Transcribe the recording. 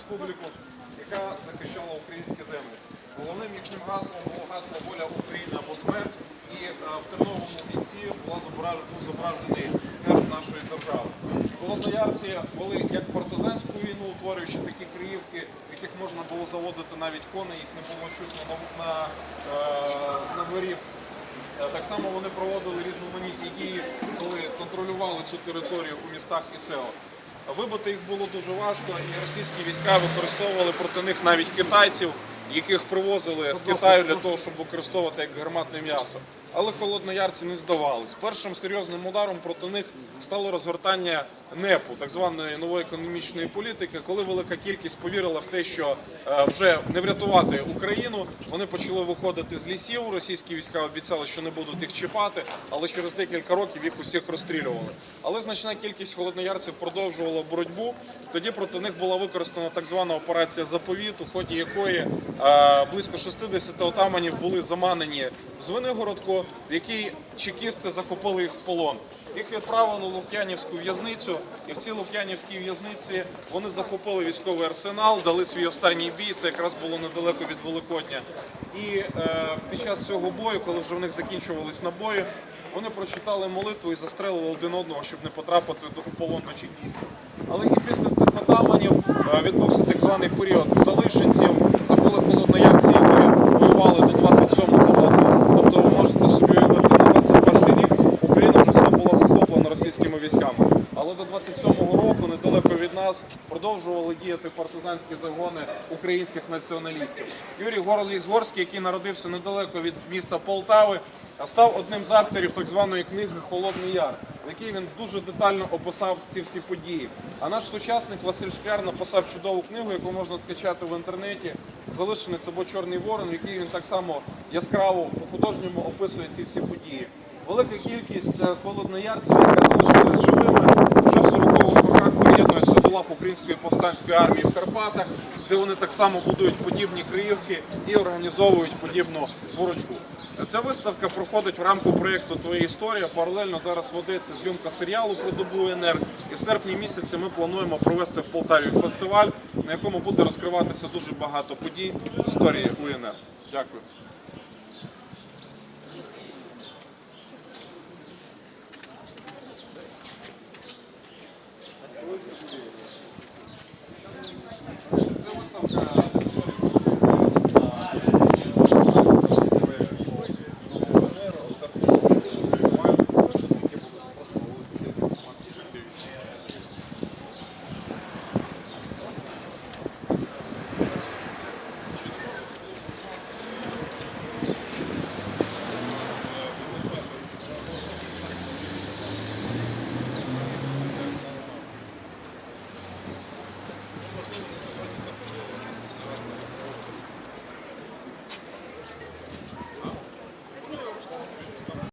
республіку, яка захищала українські землі. Головним їхнім гаслом було гасло воля України або смерть. І е, в терновому зображ- був зображений герб нашої держави. Холодноярці вели як партизанську війну, утворюючи такі криївки, в яких можна було заводити навіть коней, їх не було чутно на, на, е, на дворі. Е, Так само вони проводили різноманітні дії, коли контролювали цю територію у містах і селах. Вибити їх було дуже важко, і російські війська використовували проти них навіть китайців, яких привозили з Китаю для того, щоб використовувати як гарматне м'ясо. Але холодноярці не здавались. Першим серйозним ударом проти них стало розгортання НЕПу, так званої нової економічної політики, коли велика кількість повірила в те, що е, вже не врятувати Україну. Вони почали виходити з лісів. Російські війська обіцяли, що не будуть їх чіпати, але через декілька років їх усіх розстрілювали. Але значна кількість холодноярців продовжувала боротьбу. Тоді проти них була використана так звана операція заповіт, у ході якої е, близько 60 отаманів були заманені в В якій чекісти захопили їх в полон. Їх відправили в Лук'янівську в'язницю, і в цій Лук'янівській в'язниці вони захопили військовий арсенал, дали свій останній бій. Це якраз було недалеко від Великодня. І е, під час цього бою, коли вже в них закінчувались набої, вони прочитали молитву і застрелили один одного, щоб не потрапити до полон до чекістів. Але і після цих атаманів е, відбувся так званий період залишенців. Це були Але до 27-го року, недалеко від нас, продовжували діяти партизанські загони українських націоналістів. Юрій Горлік Згорський, який народився недалеко від міста Полтави, став одним з авторів так званої книги Холодний Яр, в якій він дуже детально описав ці всі події. А наш сучасник Василь Шкляр написав чудову книгу, яку можна скачати в інтернеті. Залишений бо Чорний Ворон, в якій він так само яскраво по-художньому описує ці всі події. Велика кількість е, холодноярців, які залишились живими, вже в 40-х роках приєднуються до лав української повстанської армії в Карпатах, де вони так само будують подібні криївки і організовують подібну боротьбу. Ця виставка проходить в рамку проєкту Твоя історія. Паралельно зараз ведеться зйомка серіалу про добу УНР. І в серпні місяці ми плануємо провести в Полтаві фестиваль, на якому буде розкриватися дуже багато подій з історії УНР. Дякую.